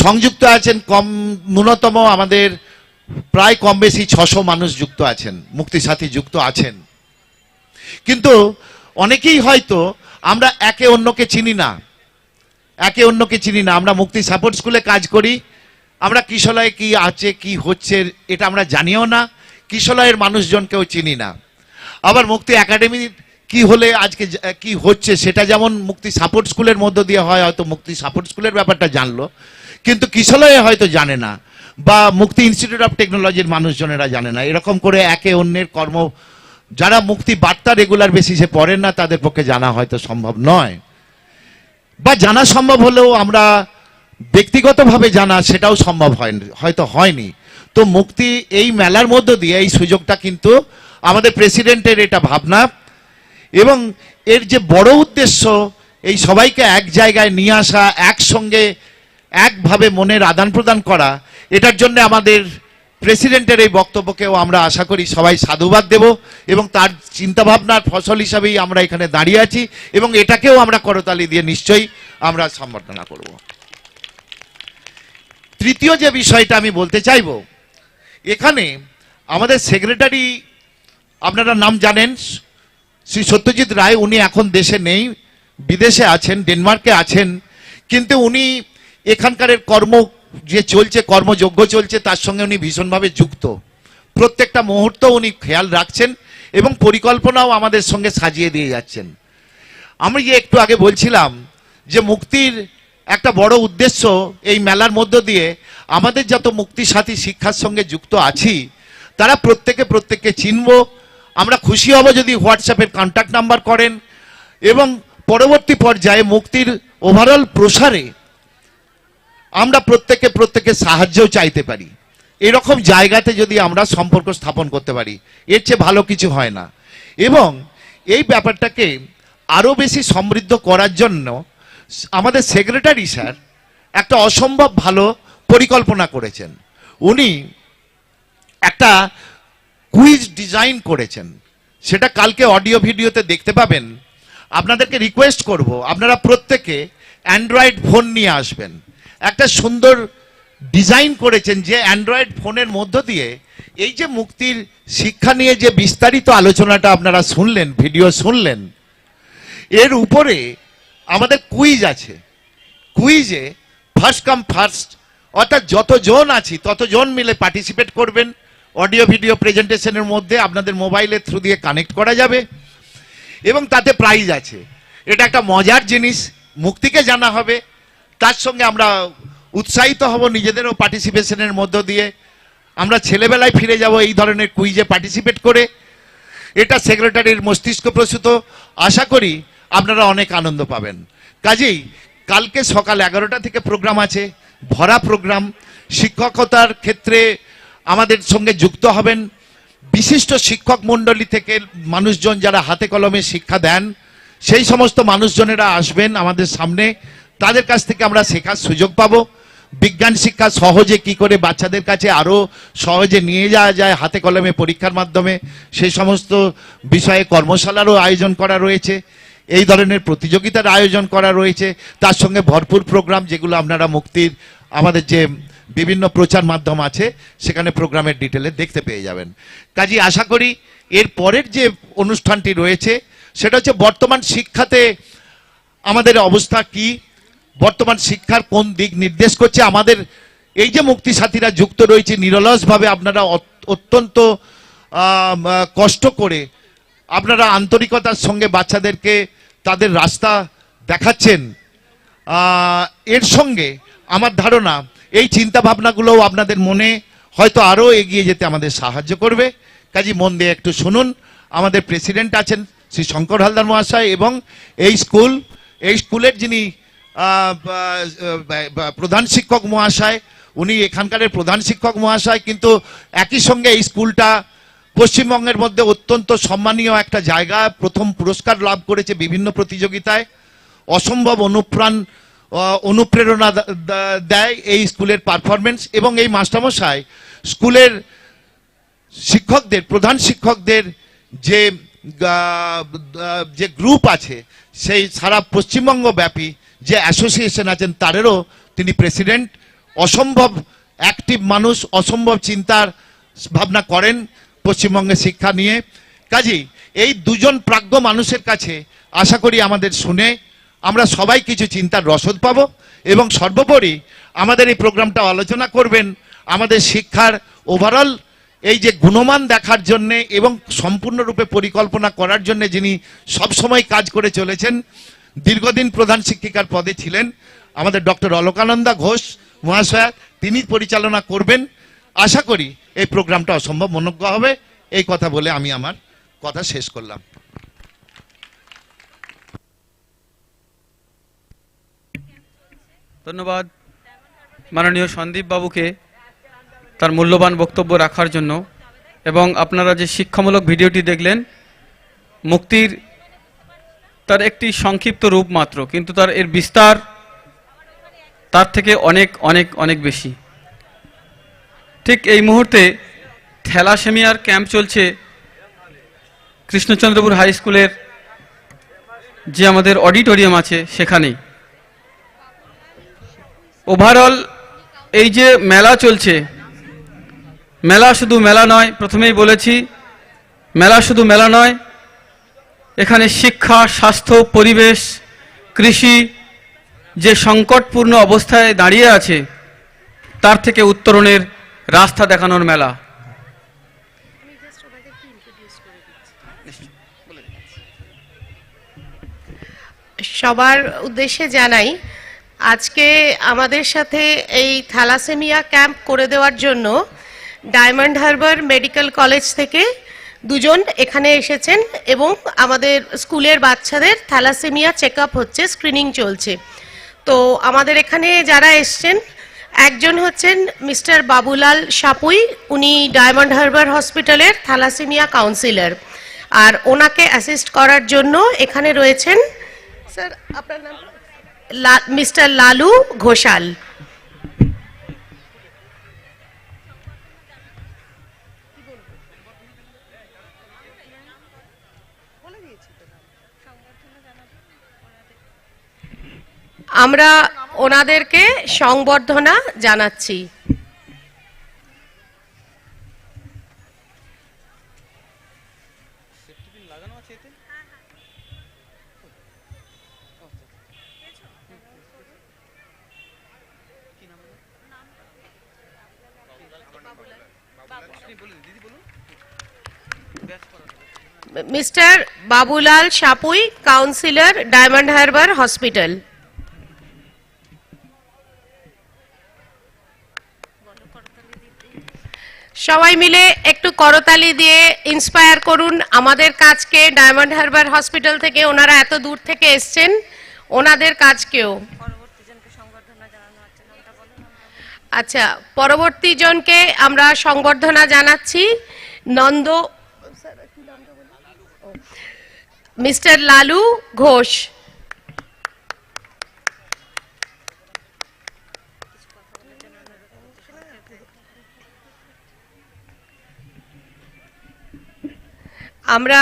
সংযুক্ত আছেন কম, ন্যূনতম আমাদের প্রায় কম বেশি ছশো মানুষ যুক্ত আছেন মুক্তি সাথী যুক্ত আছেন। কিন্তু অনেকেই হয়তো আমরা একে অন্যকে চিনি না, একে অন্যকে চিনি না। আমরা মুক্তি সাপোর্ট স্কুলে কাজ করি, আমরা কিশলয়ে কি আছে, কি হচ্ছে এটা আমরা জানিও না কিশলয়ের মানুষজনকেও চিনি না। আবার মুক্তি একাডেমি কি হলে আজকে কি হচ্ছে সেটা যেমন মুক্তি সাপোর্ট স্কুলের মধ্য দিয়ে হয়, হয়তো মুক্তি সাপোর্ট স্কুলের ব্যাপারটা জানলো কিন্তু কিশলয়ে হয়তো জানে না, বা মুক্তি ইনস্টিটিউট অফ টেকনোলজির মানুষজনেরা জানে না। এরকম করে একে অন্যের কর্ম, যারা মুক্তি বার্তা রেগুলার বেসিসে পড়েন না, তাদের পক্ষে জানা হয়তো সম্ভব নয়। বা জানা সম্ভব হলেও আমরা ব্যক্তিগতভাবে জানা সেটাও সম্ভব হয়, হয়তো হয়নি। তো মুক্তি এই মেলার মধ্য দিয়ে, এই সুযোগটা কিন্তু আমাদের প্রেসিডেন্টের এটা ভাবনা, এবং এর যে বড় উদ্দেশ্য, এই সবাইকে এক জায়গায় নিয়ে আসা, একসঙ্গে একভাবে মনের আদান প্রদান করা, এটার জন্য আমাদের প্রেসিডেন্টের এই বক্তব্যকেও আমরা আশা করি সবাই সাধুবাদ দেব এবং তার চিন্তাভাবনার ফসল হিসাবেই আমরা এখানে দাঁড়িয়ে আছি এবং এটাকেও আমরা করতালি দিয়ে নিশ্চয়ই আমরা সম্বর্ধনা করব। তৃতীয় যে বিষয়টা আমি বলতে চাইব, এখানে আমাদের সেক্রেটারি, আপনারা নাম জানেন, শ্রী সত্যজিৎ রায়, উনি এখন দেশে নেই, বিদেশে আছেন, ডেনমার্কে আছেন, কিন্তু উনি এখানকারের কর্ম যে চলছে কর্মযোগ্য চলছে, তার সঙ্গে উনি ভীষণভাবে যুক্ত। প্রত্যেকটা মুহূর্ত উনি খেয়াল রাখছেন এবং পরিকল্পনাও আমাদের সঙ্গে সাজিয়ে দিয়ে যাচ্ছেন। আমি যে একটু আগে বলছিলাম যে মুক্তির একটা বড় উদ্দেশ্য এই মেলার মধ্য দিয়ে আমাদের যত মুক্তি সাথী শিক্ষার সঙ্গে যুক্ত আছি, তারা প্রত্যেকে প্রত্যেককে চিনব। আমরা খুশি হব যদি হোয়াটসঅ্যাপের কন্ট্যাক্ট নাম্বার করেন এবং পরবর্তী পর্যায়ে মুক্তির ওভারঅল প্রসারে আমরা প্রত্যেকে প্রত্যেকে সাহায্যও চাইতে পারি। এরকম জায়গাতে যদি আমরা সম্পর্ক স্থাপন করতে পারি, এর চেয়ে ভালো কিছু হয় না। এবং এই ব্যাপারটাকে আরও বেশি সমৃদ্ধ করার জন্য আমাদের সেক্রেটারি স্যার একটা অসম্ভব ভালো পরিকল্পনা করেছেন। উনি একটা কুইজ ডিজাইন করেছেন। সেটা কালকে অডিও ভিডিওতে দেখতে পাবেন। আপনাদেরকে রিকোয়েস্ট করব, আপনারা প্রত্যেকে অ্যান্ড্রয়েড ফোন নিয়ে আসবেন। একটা সুন্দর ডিজাইন করেছেন যে অ্যান্ড্রয়েড ফোনের মধ্য দিয়ে এই যে মুক্তির শিক্ষা নিয়ে যে বিস্তারিত আলোচনাটা আপনারা শুনলেন, ভিডিও শুনলেন, এর উপরে আমাদের কুইজ আছে। কুইজে ফার্স্ট কাম ফার্স্ট, অর্থাৎ যতজন আছি, ততজন মিলে পার্টিসিপেট করবেন। অডিও, ভিডিও প্রেজেন্টেশনের মধ্যে আপনাদের মোবাইলের থ্রু দিয়ে কানেক্ট করা যাবে এবং তাতে প্রাইজ আছে। এটা একটা মজার জিনিস, মুক্তিকে জানা হবে। তার সঙ্গে আমরা উৎসাহিত হব নিজেদেরও পার্টিসিপেশনের মধ্য দিয়ে। আমরা ছেলেবেলায় ফিরে যাব এই ধরনের কুইজে পার্টিসিপেট করে। এটা সেক্রেটারির মস্তিষ্ক প্রসূত। আশা করি আপনারা অনেক আনন্দ পাবেন। কাজেই কালকে সকাল এগারোটা থেকে প্রোগ্রাম আছে, ভরা প্রোগ্রাম। শিক্ষকতার ক্ষেত্রে আমাদের সঙ্গে যুক্ত হবেন বিশিষ্ট শিক্ষক মণ্ডলী থেকে মানুষজন যারা হাতে কলমে শিক্ষা দেন, সেই সমস্ত মানুষজনেরা আসবেন আমাদের সামনে। তাদের কাছ থেকে আমরা শেখার সুযোগ পাবো। বিজ্ঞান শিক্ষা সহজে কি করে বাচ্চাদের কাছে আরও সহজে নিয়ে যাওয়া যায় হাতে কলমে পরীক্ষার মাধ্যমে সেই সমস্ত বিষয়ে কর্মশালারও আয়োজন করা রয়েছে, এই ধরনের প্রতিযোগিতার আয়োজন করা রয়েছে। তার সঙ্গে ভরপুর প্রোগ্রাম যেগুলো আপনারা মুক্তির, আমাদের যে বিভিন্ন প্রচার মাধ্যম আছে, সেখানে প্রোগ্রামের ডিটেলে দেখতে পেয়ে যাবেন। কাজী আশা করি এর পরের যে অনুষ্ঠানটি রয়েছে, সেটা হচ্ছে বর্তমান শিক্ষাতে আমাদের অবস্থা কি বর্তমান শিক্ষার কোন দিক নির্দেশ করছে? আমাদের এই যে মুক্তি সাথীরা যুক্ত রয়েছে, নিরলসভাবে আপনারা অত- অত্যন্ত কষ্ট করে আপনারা আন্তরিকতার সঙ্গে বাচ্চাদেরকে তাদের রাস্তা দেখাচ্ছেন। এর সঙ্গে আমার ধারণা, এই চিন্তা ভাবনাগুলোও আপনাদের মনে হয়তো আরও এগিয়ে যেতে আমাদের সাহায্য করবে। কাজী মন দিয়ে একটু শুনুন। আমাদের প্রেসিডেন্ট আছেন শ্রী শঙ্কর হালদার মহাশয় এবং এই স্কুল, এই স্কুলের যিনি প্রধান শিক্ষক মহাশয়, উনি এখানকারের প্রধান শিক্ষক মহাশয়, কিন্তু একই সঙ্গে এই স্কুলটা পশ্চিমবঙ্গের মধ্যে অত্যন্ত সম্মানীয় একটা জায়গা, প্রথম পুরস্কার লাভ করেছে বিভিন্ন প্রতিযোগিতায়। অসম্ভব অনুপ্রাণ অনুপ্রেরণা দেয় এই স্কুলের পারফরমেন্স এবং এই মাস্টারমশাই। স্কুলের শিক্ষকদের, প্রধান শিক্ষকদের যে যে গ্রুপ আছে, সেই সারা পশ্চিমবঙ্গ ব্যাপী যে অ্যাসোসিয়েশন আছেন, তাদেরও তিনি প্রেসিডেন্ট অসম্ভব অ্যাক্টিভ মানুষ, অসম্ভব চিন্তার ভাবনা করেন পশ্চিমবঙ্গের শিক্ষা নিয়ে। কাজেই এই দুজন প্রাজ্ঞ মানুষের কাছে আশা করি আমাদের শুনে আমরা সবাই কিছু চিন্তার রসদ পাব এবং সর্বোপরি আমাদের এই প্রোগ্রামটা আলোচনা করবেন। আমাদের শিক্ষার ওভারঅল এই যে গুণমান দেখার জন্যে এবং সম্পূর্ণরূপে পরিকল্পনা করার জন্যে যিনি সবসময় কাজ করে চলেছেন দীর্ঘদিন প্রধান শিক্ষিকার পদে ছিলেন আমাদের ডক্টর অলোকানন্দা ঘোষ মহাশয়া, তিনি পরিচালনা করবেন। আশা করি এই প্রোগ্রামটা অসম্ভব মনোজ্ঞ হবে। এই কথা বলে আমি আমার কথা শেষ করলাম। ধন্যবাদ। মাননীয় সন্দীপ বাবুকে তার মূল্যবান বক্তব্য রাখার জন্য। এবং আপনারা যে শিক্ষামূলক ভিডিওটি দেখলেন, মুক্তির তার একটি সংক্ষিপ্ত রূপ মাত্র, কিন্তু তার এর বিস্তার তার থেকে অনেক অনেক অনেক বেশি। ঠিক এই মুহূর্তে থ্যালাসেমিয়ার ক্যাম্প চলছে কৃষ্ণচন্দ্রপুর হাই স্কুলের যে আমাদের অডিটোরিয়াম আছে সেখানেই। ওভারঅল এই যে মেলা চলছে, মেলা শুধু মেলা নয়, প্রথমেই বলেছি, মেলা শুধু মেলা নয় এখানে শিক্ষা, স্বাস্থ্য, পরিবেশ, কৃষি যে সংকটপূর্ণ অবস্থায় দাঁড়িয়ে আছে, তার থেকে উত্তরণের রাস্তা দেখানোর মেলা। সবার উদ্দেশ্যে জানাই, আজকে আমাদের সাথে এই থ্যালাসেমিয়া ক্যাম্প করে দেওয়ার জন্য ডায়মন্ড হারবার মেডিকেল কলেজ থেকে দুজন এখানে এসেছেন এবং আমাদের স্কুলের বাচ্চাদের থ্যালাসেমিয়া চেক হচ্ছে, স্ক্রিনিং চলছে। তো আমাদের এখানে যারা এসছেন, একজন হচ্ছেন মিস্টার বাবুলাল সাপুই, উনি ডায়মন্ড হারবার হসপিটালের থ্যালাসেমিয়া কাউন্সিলর। আর ওনাকে অ্যাসিস্ট করার জন্য এখানে রয়েছেন, স্যার, আপনার নাম? মিস্টার লালু ঘোষাল। আমরা ওনাদেরকে সংবর্ধনা জানাচ্ছি mister Babulal Sapui, councillor, Diamond Harbour hospital. সবাই মিলে একটু করতালি দিয়ে ইন্সপায়ার করুন আমাদের কাজকে ডায়মন্ড হারবার হসপিটাল থেকে। ওনারা এত দূর থেকে এসছেন, ওনাদের কাজকেও। আচ্ছা পরবর্তী জনকে আমরা সংবর্ধনা জানাচ্ছি, নন্দ মিস্টার লালু ঘোষ আমরা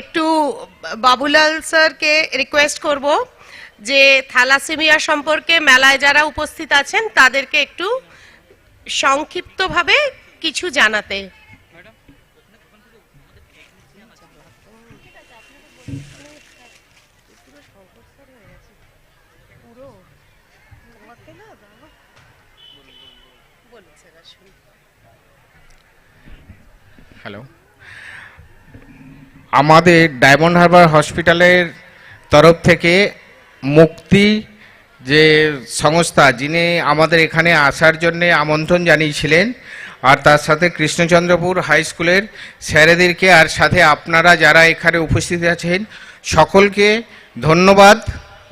একটু বাবুলাল স্যারকে রিকোয়েস্ট করব যে থ্যালাসেমিয়া সম্পর্কে মেলায় যারা উপস্থিত আছেন তাদেরকে একটু সংক্ষিপ্তভাবে কিছু জানাতে। হ্যালো আমাদের ডায়মন্ড হারবার হসপিটালের তরফ থেকে মুক্তি যে সংস্থা, যিনি আমাদের এখানে আসার জন্যে আমন্ত্রণ জানিয়েছিলেন আর তার সাথে কৃষ্ণচন্দ্রপুর হাই স্কুলের স্যারেদেরকে আর সাথে আপনারা যারা এখানে উপস্থিত আছেন, সকলকে ধন্যবাদ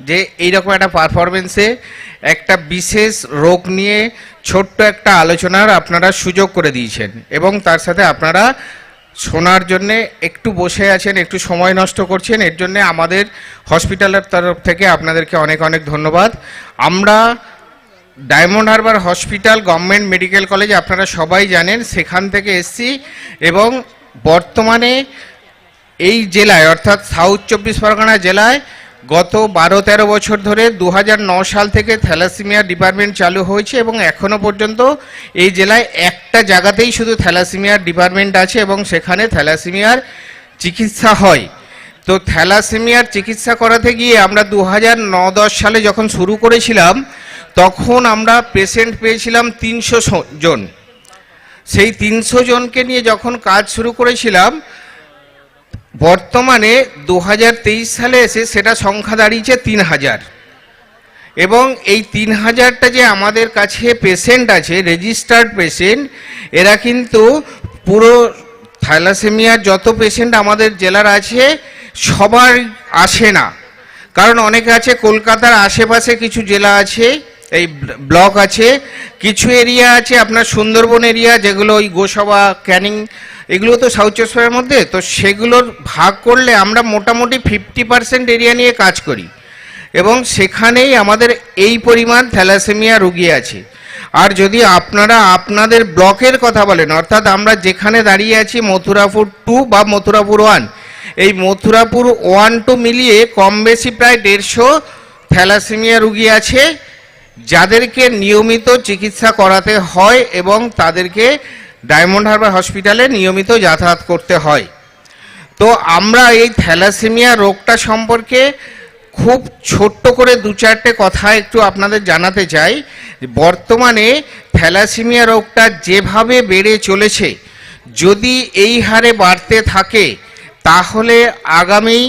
যে এইরকম একটা পারফরমেন্সে একটা বিশেষ রোগ নিয়ে ছোট্ট একটা আলোচনার আপনারা সুযোগ করে দিয়েছেন এবং তার সাথে আপনারা শোনার জন্যে একটু বসে আছেন, একটু সময় নষ্ট করছেন, এর জন্যে আমাদের হসপিটালের তরফ থেকে আপনাদেরকে অনেক অনেক ধন্যবাদ। আমরা Diamond Harbour hospital, government medical college, আপনারা সবাই জানেন, সেখান থেকে এসছি এবং বর্তমানে এই জেলায়, অর্থাৎ সাউথ চব্বিশ পরগনা জেলায়, গত বারো তেরো বছর ধরে দু সাল থেকে থ্যালাসিমিয়া ডিপার্টমেন্ট চালু হয়েছে এবং এখনও পর্যন্ত এই জেলায় একটা জায়গাতেই শুধু থ্যালাসিমিয়ার ডিপার্টমেন্ট আছে এবং সেখানে থ্যালাসিমিয়ার চিকিৎসা হয়। তো থ্যালাসেমিয়ার চিকিৎসা করাতে গিয়ে আমরা দু হাজার সালে যখন শুরু করেছিলাম তখন আমরা পেশেন্ট পেয়েছিলাম তিনশো জন। সেই তিনশো জনকে নিয়ে যখন কাজ শুরু করেছিলাম, বর্তমানে দু হাজার তেইশ সালে এসে সেটা সংখ্যা দাঁড়িয়েছে তিন হাজার। এবং এই তিন হাজারটা যে আমাদের কাছে পেশেন্ট আছে রেজিস্টার্ড পেশেন্ট এরা কিন্তু পুরো থ্যালাসেমিয়ার যত পেশেন্ট আমাদের জেলার আছে, সবার আসে না। কারণ অনেকে আছে, কলকাতার আশেপাশে কিছু জেলা আছে এই ব্লক আছে, কিছু এরিয়া আছে, আপনার সুন্দরবন এরিয়া যেগুলো ওই গোসবা, ক্যানিং, এগুলো তো সাউথ চব্বিশ পরগনার মধ্যে, তো সেগুলোর ভাগ করলে আমরা মোটামুটি ফিফটি পার্সেন্ট এরিয়া নিয়ে কাজ করি। এবং সেখানেই আমাদের এই পরিমাণ থ্যালাসেমিয়া রুগী আছে। আর যদি আপনারা আপনাদের ব্লকের কথা বলেন, অর্থাৎ আমরা যেখানে দাঁড়িয়ে আছি, মথুরাপুর টু বা মথুরাপুর ওয়ান এই মথুরাপুর ওয়ান টু মিলিয়ে কম বেশি প্রায় দেড়শো থ্যালাসেমিয়া রুগী আছে। যাদেরকে নিয়মিত চিকিৎসা করাতে হয় এবং তাদেরকে ডায়মন্ড হারবার হসপিটালে নিয়মিত যাতায়াত করতে হয়। তো আমরা এই থ্যালাসেমিয়া রোগটা সম্পর্কে খুব ছোট্ট করে দু চারটে কথা একটু আপনাদের জানাতে চাই। বর্তমানে থ্যালাসেমিয়া রোগটা যেভাবে বেড়ে চলেছে, যদি এই হারে বাড়তে থাকে, তাহলে আগামী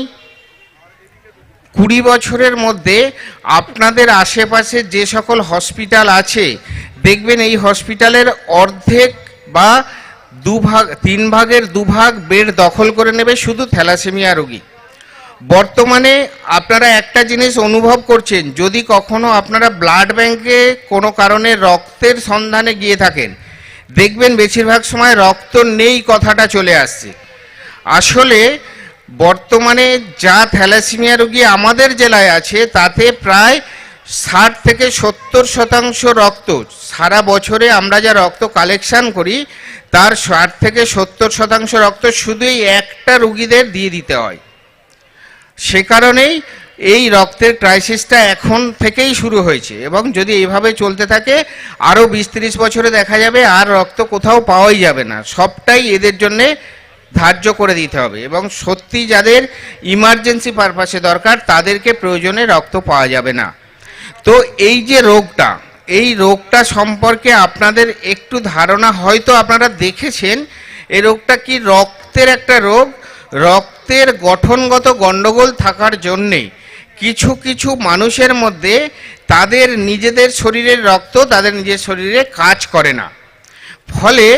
কুড়ি বছরের মধ্যে আপনাদের আশেপাশে যে সকল হসপিটাল আছে, দেখবেন এই হসপিটালের অর্ধেক বা দুভাগ তিন ভাগের দুভাগ বেড দখল করে নেবে শুধু থ্যালাসেমিয়া রোগী। বর্তমানে আপনারা একটা জিনিস অনুভব করছেন, যদি কখনো আপনারা ব্লাড ব্যাংকে কোনো কারণে রক্তের সন্ধানে গিয়ে থাকেন, দেখবেন বেশিরভাগ সময় রক্ত নেই কথাটা চলে আসছে। আসলে বর্তমানে যা থ্যালাসেমিয়া রোগী আমাদের জেলায় আছে, তাতে প্রায় ষাট থেকে সত্তর শতাংশ রক্ত, সারা বছরে আমরা যা রক্ত কালেকশান করি, তার ষাট থেকে সত্তর শতাংশ রক্ত শুধুই একটা রুগীদের দিয়ে দিতে হয়। সে কারণেই এই রক্তের ক্রাইসিসটা এখন থেকেই শুরু হয়েছে এবং যদি এইভাবে চলতে থাকে, আরও বিশ তিরিশ বছরে দেখা যাবে আর রক্ত কোথাও পাওয়াই যাবে না। সবটাই এদের জন্যে ধার্য করে দিতে হবে এবং সত্যি যাদের ইমার্জেন্সি পারপাসে দরকার, তাদেরকে প্রয়োজনে রক্ত পাওয়া যাবে না। তো এই যে রোগটা, এই রোগটা সম্পর্কে আপনাদের একটু ধারণা হয়তো আপনারা দেখেছেন এই রোগটা কি রক্তের একটা রোগ? রক্তের গঠনগত গণ্ডগোল থাকার জন্যে কিছু কিছু মানুষের মধ্যে তাদের নিজেদের শরীরের রক্ত তাদের নিজের শরীরে কাজ করে না। ফলে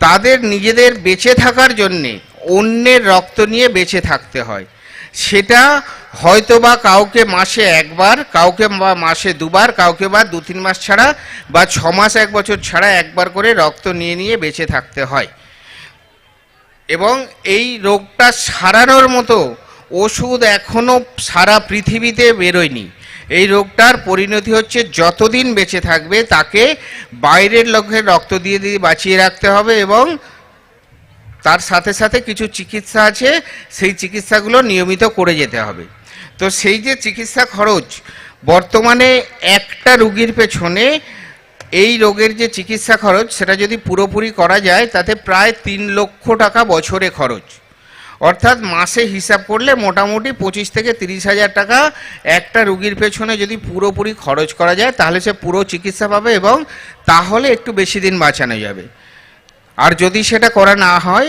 তাদের নিজেদের বেঁচে থাকার জন্যে অন্যের রক্ত নিয়ে বেঁচে থাকতে হয়। সেটা হয়তো বা কাউকে মাসে একবার, কাউকে বা মাসে দুবার, কাউকে বা দু তিন মাস ছাড়া বা ছ মাস, এক বছর ছাড়া একবার করে রক্ত নিয়ে নিয়ে বেঁচে থাকতে হয়। এবং এই রোগটা সারানোর মতো ওষুধ এখনও সারা পৃথিবীতে বেরোয়নি। এই রোগটার পরিণতি হচ্ছে যতদিন বেঁচে থাকবে তাকে বাইরের লোকের রক্ত দিয়ে দিয়ে বাঁচিয়ে রাখতে হবে এবং তার সাথে সাথে কিছু চিকিৎসা আছে, সেই চিকিৎসাগুলো নিয়মিত করে যেতে হবে। তো সেই যে চিকিৎসা খরচ, বর্তমানে একটা রুগীর পেছনে এই রোগের যে চিকিৎসা খরচ, সেটা যদি পুরোপুরি করা যায়, তাতে প্রায় তিন লক্ষ টাকা বছরে খরচ। অর্থাৎ মাসে হিসাব করলে মোটামুটি পঁচিশ থেকে তিরিশ হাজার টাকা একটা রুগীর পেছনে যদি পুরোপুরি খরচ করা যায়, তাহলে সে পুরো চিকিৎসা পাবে এবং তাহলে একটু বেশি দিন বাঁচানো যাবে। আর যদি সেটা করা না হয়,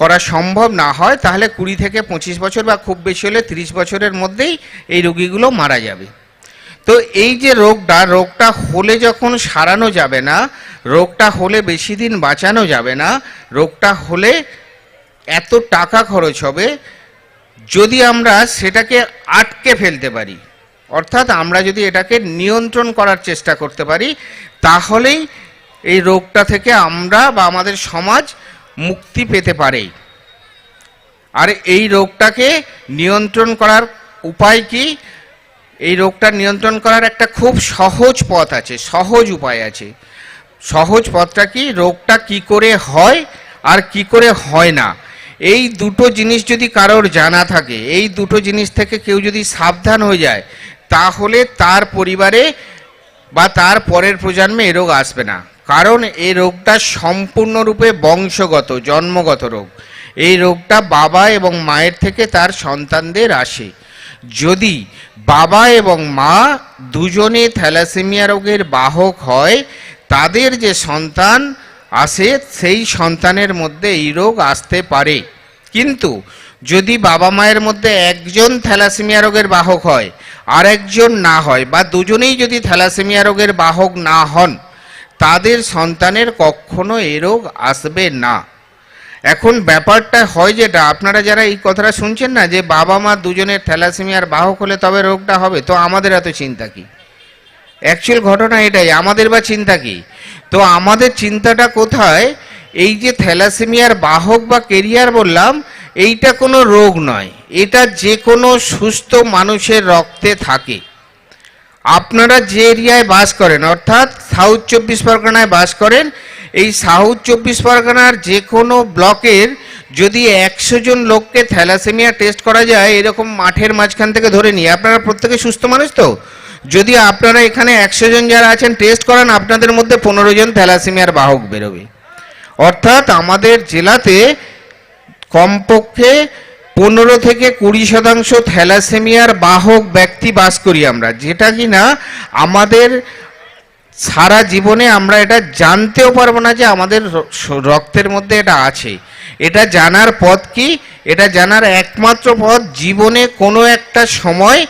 করা সম্ভব না হয়, তাহলে কুড়ি থেকে পঁচিশ বছর বা খুব বেশি হলে তিরিশ বছরের মধ্যেই এই রোগীগুলো মারা যাবে। তো এই যে রোগটা রোগটা হলে যখন সারানো যাবে না, রোগটা হলে বেশি দিন বাঁচানো যাবে না, রোগটা হলে এত টাকা খরচ হবে যদি আমরা সেটাকে আটকে ফেলতে পারি। অর্থাৎ আমরা যদি এটাকে নিয়ন্ত্রণ করার চেষ্টা করতে পারি, তাহলেই এই রোগটা থেকে আমরা বা আমাদের সমাজ মুক্তি পেতে পারে। আর এই রোগটাকে নিয়ন্ত্রণ করার উপায় কি? এই রোগটা নিয়ন্ত্রণ করার একটা খুব সহজ পথ আছে, সহজ উপায় আছে। সহজ পথটা কি? রোগটা কি করে হয় আর কি করে হয় না। এই দুটো জিনিস যদি কারোর জানা থাকে, এই দুটো জিনিস থেকে কেউ যদি সাবধান হয়ে যায়, তাহলে তার পরিবারে বা তার পরের প্রজন্মে এ রোগ আসবে না। কারণ এই রোগটা সম্পূর্ণরূপে বংশগত, জন্মগত রোগ। এই রোগটা বাবা এবং মায়ের থেকে তার সন্তানদের আসে। যদি বাবা এবং মা দুজনে থ্যালাসেমিয়া রোগের বাহক হয়, তাদের যে সন্তান আসে, সেই সন্তানের মধ্যে এই রোগ আসতে পারে। কিন্তু যদি বাবা মায়ের মধ্যে একজন থ্যালাসেমিয়া রোগের বাহক হয় আর একজন না হয়, বা দুজনেই যদি থ্যালাসেমিয়া রোগের বাহক না হন, তাদের সন্তানের কখনো এ রোগ আসবে না। এখন ব্যাপারটা হয় যেটা, আপনারা যারা এই কথাটা শুনছেন না যে বাবা মা দুজনের থ্যালাসেমিয়ার বাহক হলে তবে রোগটা হবে, তো আমাদের এত চিন্তা কি? অ্যাকচুয়াল ঘটনা এটাই, আমাদের বা চিন্তা কি? তো আমাদের চিন্তাটা কোথায়? এই যে থ্যালাসেমিয়ার বাহক বা কেরিয়ার বললাম, এইটা কোনো রোগ নয়, এটা যে কোনো সুস্থ মানুষের রক্তে থাকে। আপনারা যে এরিয়ায় বাস করেন, অর্থাৎ সাউথ চব্বিশ পরগনায় বাস করেন, এই সাউথ চব্বিশ পরগনার যে কোনো ব্লকের যদি একশো জন লোককে থ্যালাসেমিয়া টেস্ট করা যায়, এরকম মাঠের মাঝখান থেকে ধরে নিয়ে, আপনারা প্রত্যেকে সুস্থ মানুষ তো? যদি আপনারা এখানে একশো জন যারা আছেন টেস্ট করান, আপনাদের মধ্যে পনেরো জন থ্যালাসেমিয়ার বাহক বেরোবে। অর্থাৎ আমাদের জেলাতে কমপক্ষে পনেরো থেকে কুড়ি শতাংশ থ্যালাসেমিয়ার বাহক ব্যক্তি বাস করি আমরা। যেটা কি না আমাদের সারা জীবনে আমরা এটা জানতেও পারব না যে আমাদের রক্তের মধ্যে এটা আছে। এটা জানার পথ কি? এটা জানার একমাত্র পথ জীবনে কোনো একটা সময়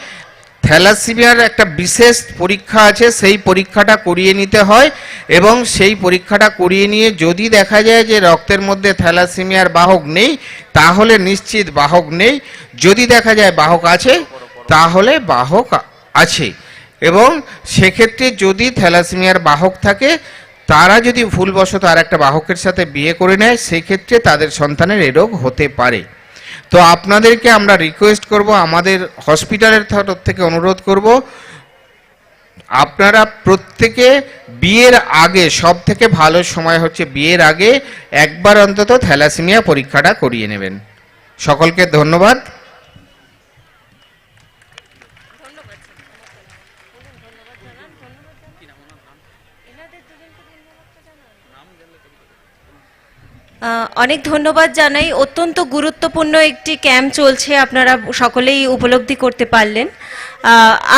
থ্যালাসিমিয়ার একটা বিশেষ পরীক্ষা আছে, সেই পরীক্ষাটা করিয়ে নিতে হয় এবং সেই পরীক্ষাটা করিয়ে নিয়ে যদি দেখা যায় যে রক্তের মধ্যে থ্যালাসিমিয়ার বাহক নেই, তাহলে নিশ্চিত বাহক নেই। যদি দেখা যায় বাহক আছে, তাহলে বাহক আছে। এবং সেক্ষেত্রে যদি থ্যালাসেমিয়ার বাহক থাকে, তারা যদি ভুলবশত আর একটা বাহকের সাথে বিয়ে করে নেয়, সেক্ষেত্রে তাদের সন্তানের এ রোগ হতে পারে। তো আপনাদেরকে আমরা রিকোয়েস্ট করব, আমাদের হসপিটালের তরফ থেকে অনুরোধ করব, আপনারা প্রত্যেকে বিয়ের আগে সব থেকে ভালো সময় হচ্ছে বিয়ের আগে, একবার অন্তত থ্যালাসিমিয়া পরীক্ষাটা করিয়ে নেবেন। সকলকে ধন্যবাদ। অনেক ধন্যবাদ জানাই। অত্যন্ত গুরুত্বপূর্ণ একটি ক্যাম্প চলছে, আপনারা সকলেই উপলব্ধি করতে পারলেন।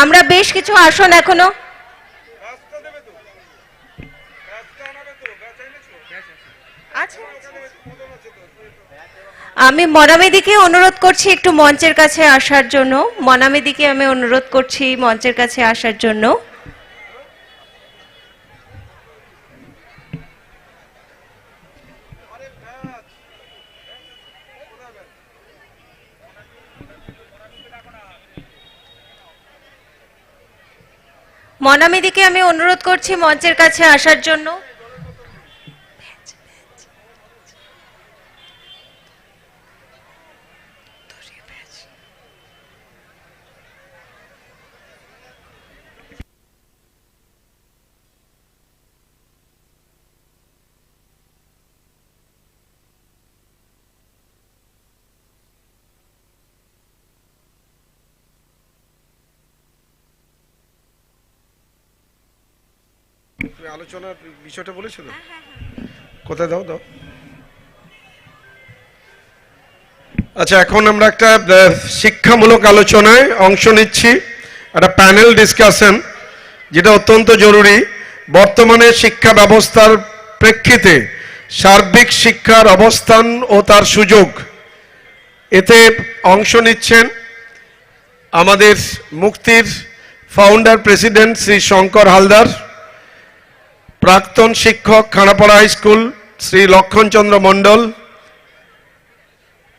আমরা বেশ কিছু আসন এখনও। আছে। আমি মনামেদিকে অনুরোধ করছি একটু মঞ্চের কাছে আসার জন্য। মনামেদিকে আমি অনুরোধ করছি মঞ্চের কাছে আসার জন্য। মনামিদিকে আমি অনুরোধ করছি মঞ্চের কাছে আসার জন্য। তুমি আলোচনার বিষয়টা বলেছিল? কোথায় দাও দাও। আচ্ছা এখন আমরা একটা শিক্ষামূলক আলোচনায় অংশ নিচ্ছি একটা প্যানেল ডিসকাশন যেটা অত্যন্ত জরুরি। বর্তমানে শিক্ষা ব্যবস্থার প্রেক্ষিতে সার্বিক শিক্ষার অবস্থান ও তার সুযোগ। এতে অংশ নিচ্ছেন আমাদের মুক্তির ফাউন্ডার প্রেসিডেন্ট শ্রী শঙ্কর হালদার। প্রাক্তন শিক্ষক খানাপাড়া স্কুল, শ্রী লক্ষণচন্দ্র মণ্ডল,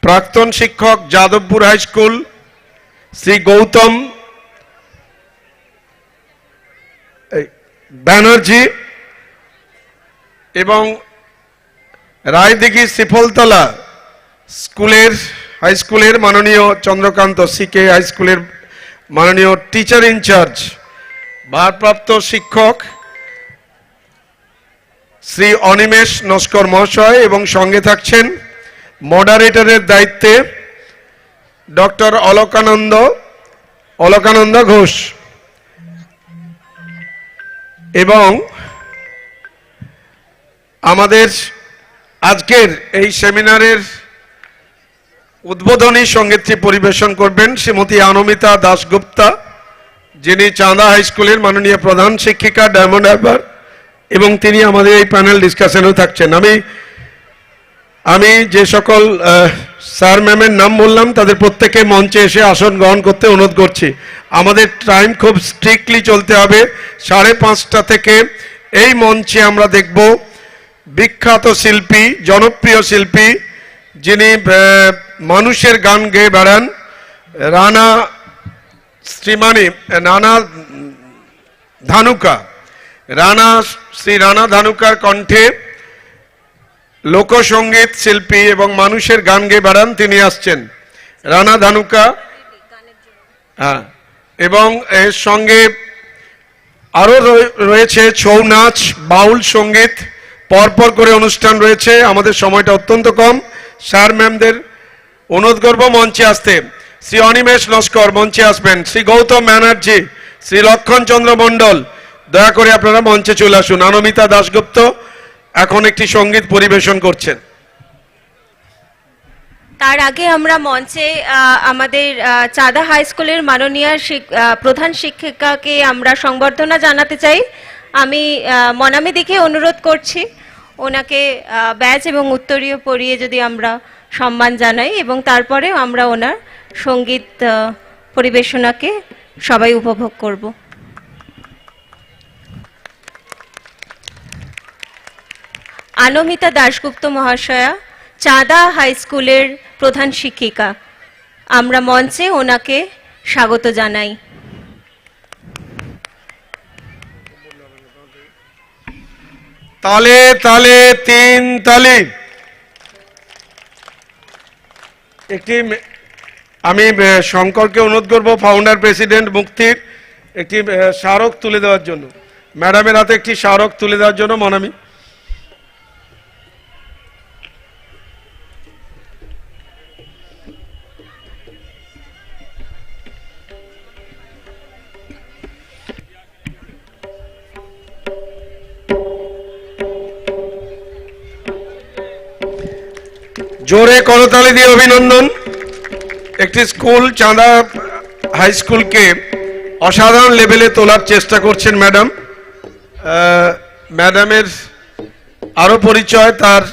প্রাক্তন শিক্ষক যাদবপুর হাই স্কুল, শ্রী গৌতম ব্যানার্জি এবং রায়দিঘি শ্রীফলতলা স্কুলের, হাই স্কুলের মাননীয় চন্দ্রকান্ত সিকে হাই স্কুলের মাননীয় টিচার ইনচার্জ, ভারপ্রাপ্ত শিক্ষক শ্রী অনিমেষ নস্কর মহাশয় এবং সঙ্গে থাকছেন মডারেটরের দায়িত্বে ডক্টর অলকানন্দ অলকানন্দ ঘোষ। এবং আমাদের আজকের এই সেমিনারের উদ্বোধনী সঙ্গীতটি পরিবেশন করবেন শ্রীমতী আনমিতা দাশগুপ্তা, যিনি চাঁদা হাই স্কুলের মাননীয় প্রধান শিক্ষিকা, ডায়মন্ড হারবার। এবং তিনি আমাদের এই প্যানেল ডিসকাশনেও থাকছেন। আমি আমি যে সকল স্যার ম্যামের নাম বললাম, তাদের প্রত্যেকে মঞ্চে এসে আসন গ্রহণ করতে অনুরোধ করছি। আমাদের টাইম খুব স্ট্রিক্টলি চলতে হবে। সাড়ে পাঁচটা থেকে এই মঞ্চে আমরা দেখব বিখ্যাত শিল্পী, জনপ্রিয় শিল্পী, যিনি মানুষের গান গেয়ে বেড়ান, রানা শ্রীমানি, নানা ধানুকা। রানা, শ্রী রানা ধানুকার কণ্ঠে লোকসঙ্গীত শিল্পী এবং মানুষের গান গেয়ে বেড়ান তিনি আসছেন। রানা ধানুকা হ্যাঁ এবং এর সঙ্গে আরও রয়ে- রয়েছে ছৌ নাচ, বাউল সংগীত, পরপর করে অনুষ্ঠান রয়েছে। আমাদের সময়টা অত্যন্ত কম। স্যার ম্যামদের অনুরোধ করব মঞ্চে আসতে শ্রী অনিমেষ লস্কর মঞ্চে আসবেন। শ্রী গৌতম ব্যানার্জি, শ্রী লক্ষণ চন্দ্র মণ্ডল দয়া করে আপনারা মঞ্চে চলে আসুন। অনমিতা দাশগুপ্ত এখন একটি সংগীত পরিবেশন করছেন। তার আগে আমরা মঞ্চে আমাদের চাঁদা হাই স্কুলের মাননীয় প্রধান শিক্ষিকাকে আমরা সংবর্ধনা জানাতে চাই। আমি মনামি দিকে অনুরোধ করছি ওনাকে ব্যাজ এবং উত্তরীয় পরিয়ে যদি আমরা সম্মান জানাই এবং তারপরে আমরা ওনার সংগীত পরিবেশনাকে সবাই উপভোগ করব। আনমিতা দাশগুপ্ত মহাশয়া, চাঁদা হাই স্কুলের প্রধান শিক্ষিকা। আমরা মঞ্চে ওনাকে স্বাগত জানাই। তালে তালে তিন তালে। একটি আমি শঙ্করকে অনুরোধ করব ফাউন্ডার প্রেসিডেন্ট মুক্তির একটি স্মারক তুলে দেওয়ার জন্য। ম্যাডামের হাতে একটি স্মারক তুলে দেওয়ার জন্য মনামি জোরে করতালি দিয়ে অভিনন্দন। একটি স্কুল, চাঁদা হাই স্কুলকে অসাধারণ লেভেলে তোলার চেষ্টা করছেন ম্যাডাম। ম্যাডামের আরও পরিচয়, তার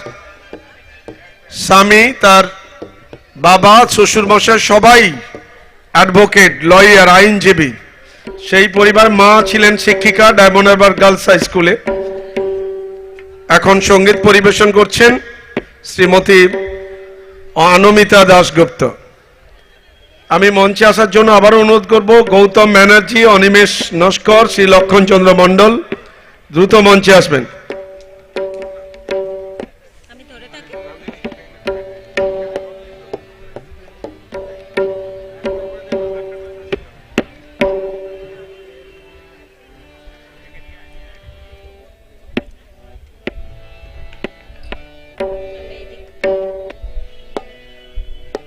স্বামী, তার বাবা, শ্বশুরমশাই সবাই অ্যাডভোকেট, লয়ার, আইনজীবী। সেই পরিবার মা ছিলেন শিক্ষিকা, ডায়মন্ড হারবার গার্লস হাই স্কুলে। এখন সংগীত পরিবেশন করছেন শ্রীমতী অনমিতা দাশগুপ্ত। আমি মঞ্চে আসার জন্য আবারও অনুরোধ করব, গৌতম ব্যানার্জি, অনিমেষ নস্কর, শ্রী লক্ষণচন্দ্র মণ্ডল, দ্রুত মঞ্চে আসবেন।